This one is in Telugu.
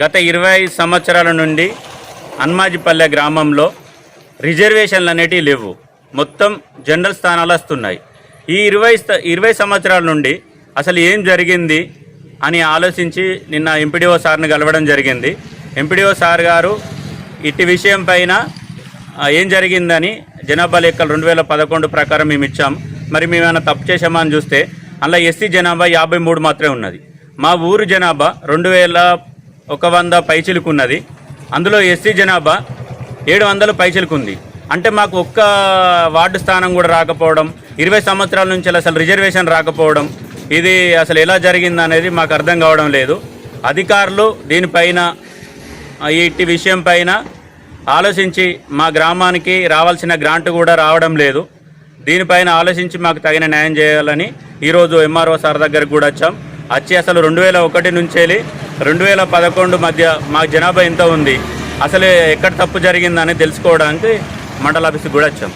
గత ఇరవై సంవత్సరాల నుండి అన్మాజిపల్లె గ్రామంలో రిజర్వేషన్లు అనేటివి లేవు. మొత్తం జనరల్ స్థానాలు వస్తున్నాయి. ఈ ఇరవై ఇరవై సంవత్సరాల నుండి అసలు ఏం జరిగింది అని ఆలోచించి నిన్న ఎంపీడీఓ సార్ని కలవడం జరిగింది. ఎంపీడీఓ సార్ గారు ఇట్టి విషయం పైన ఏం జరిగిందని జనాభా లెక్కలు రెండు వేల పదకొండు ప్రకారం మేము ఇచ్చాం. మరి మేము ఏమైనా తప్పు చేసామా అని చూస్తే అందులో ఎస్సీ జనాభా యాభై మూడు మాత్రమే ఉన్నది. మా ఊరు జనాభా రెండు వేల ఒక వంద పైచిలుకున్నది. అందులో ఎస్సీ జనాభా ఏడు వందలు పైచిలుకుంది. అంటే మాకు ఒక్క వార్డు స్థానం కూడా రాకపోవడం ఇరవై సంవత్సరాల నుంచి అసలు రిజర్వేషన్ రాకపోవడం ఇది అసలు ఎలా జరిగింది అనేది మాకు అర్థం కావడం లేదు. అధికారులు దీనిపైన ఆ, ఇట్టి విషయం పైన ఆలోచించి మా గ్రామానికి రావాల్సిన గ్రాంట్ కూడా రావడం లేదు. దీనిపైన ఆలోచించి మాకు తగిన న్యాయం చేయాలని ఈరోజు ఎంఆర్ఓ సార్ దగ్గరకు కూడా వచ్చాం. వచ్చి అసలు రెండు వేల ఒకటి నుంచి రెండు వేల పదకొండు మధ్య మా జనాభా ఎంత ఉంది? అసలు ఎక్కడ తప్పు జరిగిందని తెలుసుకోవడానికి మండల ఆఫీస్కి కూడా వచ్చాం.